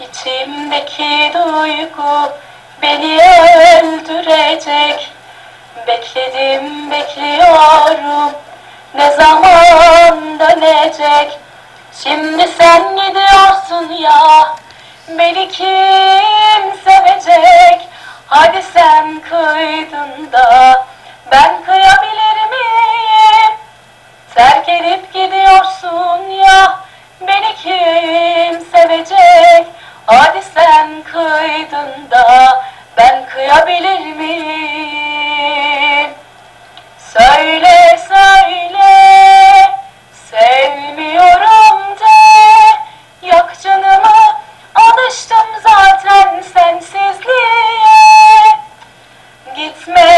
İçimdeki duygu beni öldürecek. Bekledim bekliyorum. Ne zaman dönecek? Şimdi sen gidiyorsun ya. Beni kim sevecek? Hadi sen kıydın da aydında ben kıyabilir miyim? Söyle söyle sevmiyorum de yak canımı alıştım zaten sensizliğe gitme